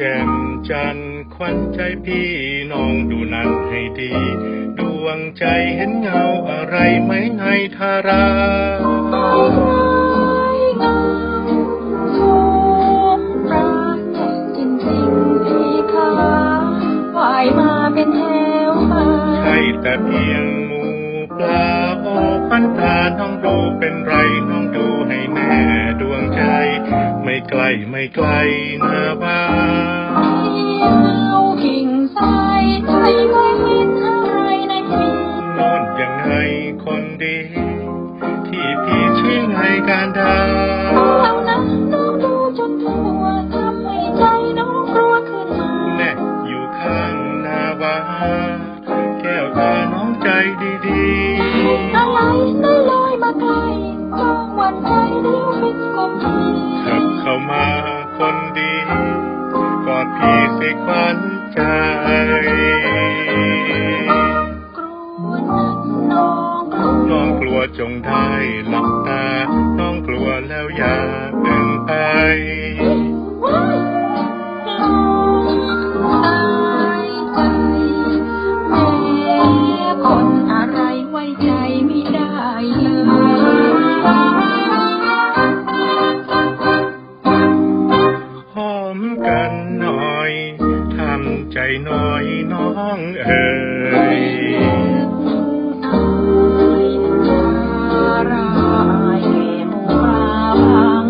จันทร์ขวัญใจพี่น้องดูนั่นให้ดี ดวงใจเห็นเงาอะไรไหมในทาราจริงๆพี่คะว่ายมาเป็นแถวมาใช่แต่เพียงหมูปลาโอปันตาน้องดูเป็นไรน้องดูให้แน่ดวงใจ ไม่ไกลไม่ไกลนาบ้านเอากิ่งทรายใครไม่เห็นอะไรในปีนอนยังไงคนดีที่พี่ชี้ไงการดาเอานะน้องดูจนทั่วทำให้ใจน้องกลัวขึ้นมาแน่อยู่ข้างหน้าบ้านแก้วตาน้องใจดีอะไรได้ลอยมาไกลมองวันใจเดียวเป็นกลมทีๆขับ เข้ามาคนดี กอดพี่สิควันใจ น่อยน้องเอ๋ยอายรายหมาบาง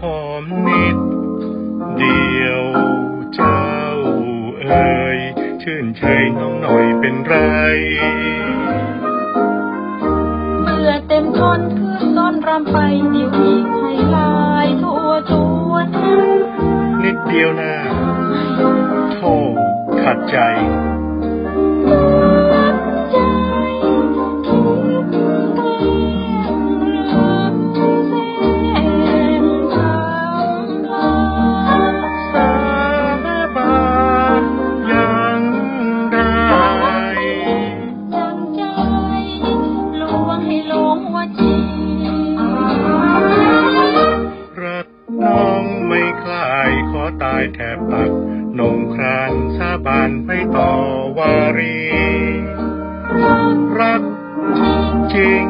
หอมนิดเดียวเจ้าเอ๋ยชื่นใจน้องหน่อยเป็นไร เบื่อเต็มทนคืนต้อนรำไปเดียวอีกให้ลายทั่วจวน นิดเดียวนะโธ่ขัดใจายแทบตักนงครานสาบานไม่ต่อวารี รักจริง